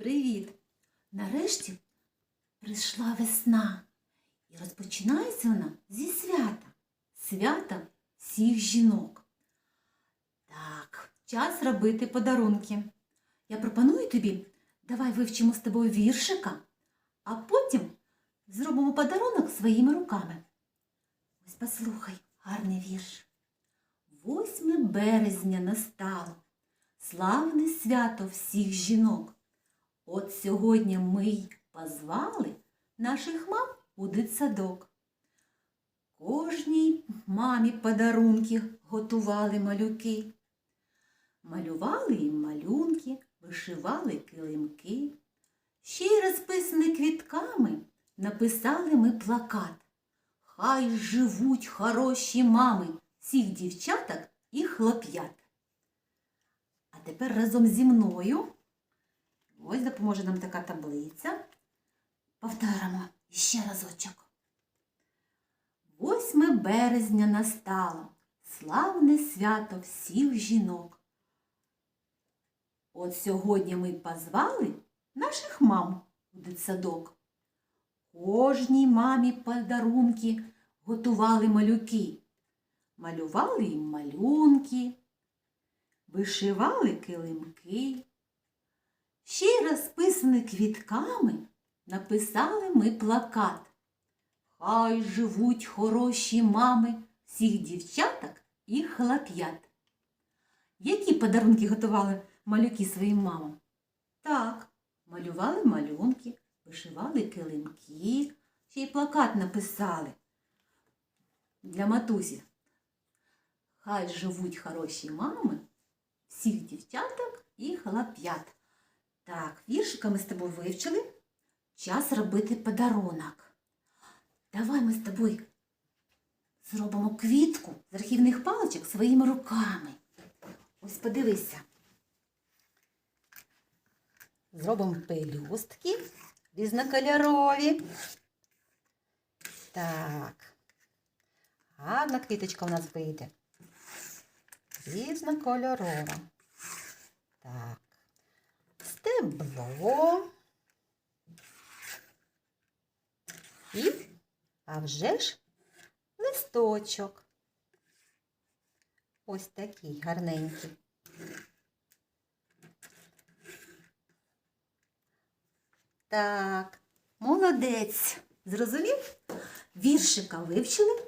Привіт! Нарешті прийшла весна. І розпочинається вона зі свята. Свята всіх жінок. Так, час робити подарунки. Я пропоную тобі, давай вивчимо з тобою віршика, а потім зробимо подарунок своїми руками. Ось послухай, гарний вірш. 8 березня настало, славне свято всіх жінок. От сьогодні ми й позвали наших мам у дитсадок. Кожній мамі подарунки готували малюки. Малювали їм малюнки, вишивали килимки. Ще й розписані квітками написали ми плакат. Хай живуть хороші мами всіх дівчаток і хлоп'ят. А тепер разом зі мною ось допоможе нам така таблиця. Повторимо ще разочок. 8 березня настало, славне свято всіх жінок. От сьогодні ми позвали наших мам у дитсадок. Кожній мамі подарунки готували малюки. Малювали їм малюнки, вишивали килимки. Ще й розписані квітками написали ми плакат. Хай живуть хороші мами всіх дівчаток і хлоп'ят. Які подарунки готували малюки своїм мамам? Так, малювали малюнки, вишивали килимки, ще й плакат написали для матусі. Хай живуть хороші мами, всіх дівчаток і хлоп'ят. Так, віршика ми з тобою вивчили. Час робити подарунок. Давай ми з тобою зробимо квітку з архівних паличок своїми руками. Ось подивися. Зробимо пелюстки різнокольорові. Так. Гарна квіточка у нас вийде. Різнокольорова. Так. Стебло. І, а вже ж, листочок. Ось такий гарненький. Так, молодець. Зрозумів? Віршика вивчили,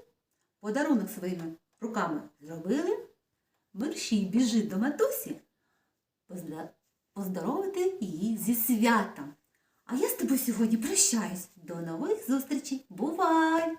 подарунок своїми руками зробили. Мерщій біжи до матусі позда- поздоровити її зі святом. А я з тобою сьогодні прощаюсь. До нових зустрічей. Бувай!